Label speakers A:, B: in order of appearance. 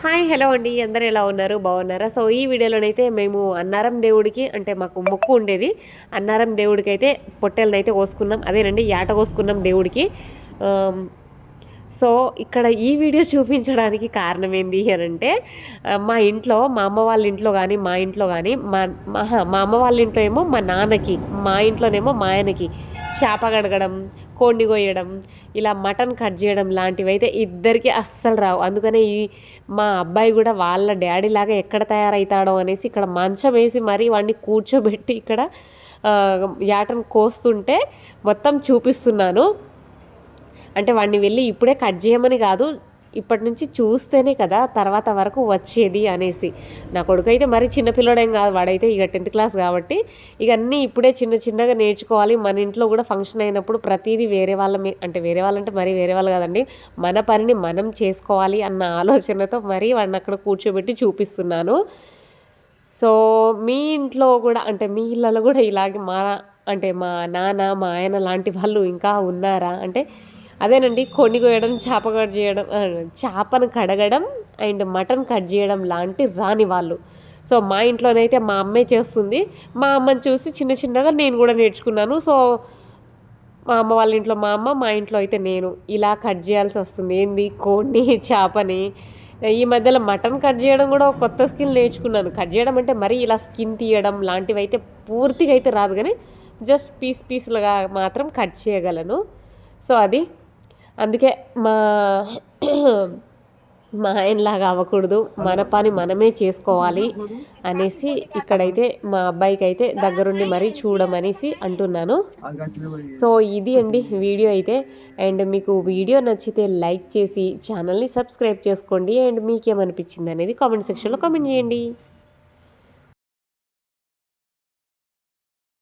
A: Hi hello అండి. అందరు ఎలా ఉన్నారు? బాగున్నారా? సో ఈ వీడియోలోనైతే మేము అన్నారం దేవుడికి అంటే మాకు మొక్కు ఉండేది. అన్నారం దేవుడికి అయితే పొట్టెలనైతే కోసుకున్నాం. అదేనండి యాట కోసుకున్నాం దేవుడికి. సో ఇక్కడ ఈ వీడియో చూపించడానికి కారణం ఏంటి అని అంటే మా ఇంట్లో మా అమ్మ వాళ్ళ ఇంట్లో కానీ మా ఇంట్లో కానీ మా మా మా అమ్మ వాళ్ళ ఇంట్లో ఏమో మా నాన్నకి మా ఇంట్లోనేమో మా ఆయనకి చేప గడగడం కోడిని కొయ్యడం ఇలా మటన్ కట్ చేయడం లాంటివి అయితే ఇద్దరికి అస్సలు రావు. అందుకనే ఈ మా అబ్బాయి కూడా వాళ్ళ డాడీ లాగా ఎక్కడ తయారవుతాడో అనేసి ఇక్కడ మంచం వేసి మరీ వాడిని కూర్చోబెట్టి ఇక్కడ యాటను కోస్తుంటే మొత్తం చూపిస్తున్నాను. అంటే వాడిని వెళ్ళి ఇప్పుడే కట్ చేయమని కాదు ఇప్పటి నుంచి చూస్తేనే కదా తర్వాత వరకు వచ్చేది అనేసి. నా కొడుకు అయితే మరీ చిన్నపిల్లడేం కాదు వాడైతే ఇక టెన్త్ క్లాస్ కాబట్టి ఇక అన్నీ ఇప్పుడే చిన్న చిన్నగా నేర్చుకోవాలి. మన ఇంట్లో కూడా ఫంక్షన్ అయినప్పుడు ప్రతిదీ వేరే వాళ్ళ మీ అంటే వేరే వాళ్ళంటే మరీ వేరే వాళ్ళు కదండి. మన పనిని మనం చేసుకోవాలి అన్న ఆలోచనతో మరీ వాడిని అక్కడ కూర్చోబెట్టి చూపిస్తున్నాను. సో మీ ఇంట్లో కూడా అంటే మీ ఇళ్ళలో కూడా ఇలాగే మా అంటే మా నాన్న మా ఆయన లాంటి వాళ్ళు ఇంకా ఉన్నారా? అంటే అదేనండి కొన్ని కోయడం చేప కట్ చేయడం చేపను కడగడం అండ్ మటన్ కట్ చేయడం లాంటి రాని వాళ్ళు. సో మా ఇంట్లోనైతే మా అమ్మే చేస్తుంది. మా అమ్మని చూసి చిన్న చిన్నగా నేను కూడా నేర్చుకున్నాను. సో మా అమ్మ వాళ్ళ ఇంట్లో మా అమ్మ మా ఇంట్లో అయితే నేను. ఇలా కట్ చేయాల్సి వస్తుంది. ఏంది? కోడిని చేపని. ఈ మధ్యలో మటన్ కట్ చేయడం కూడా ఒక కొత్త స్కిల్ నేర్చుకున్నాను. కట్ చేయడం అంటే మరీ ఇలా స్కిన్ తీయడం లాంటివి అయితే పూర్తిగా అయితే రాదు కానీ జస్ట్ పీస్ పీస్లుగా మాత్రం కట్ చేయగలను. సో అది అందుకే మా మా ఆయనలాగా అవ్వకూడదు. మన పని మనమే చేసుకోవాలి అనేసి ఇక్కడైతే మా అబ్బాయికి అయితే దగ్గరుండి మరీ చూడమనేసి అంటున్నాను. సో ఇది అండి వీడియో అయితే. అండ్ మీకు వీడియో నచ్చితే లైక్ చేసి ఛానల్ని సబ్స్క్రైబ్ చేసుకోండి. అండ్ మీకేమనిపించింది అనేది కామెంట్ సెక్షన్లో కామెంట్ చేయండి.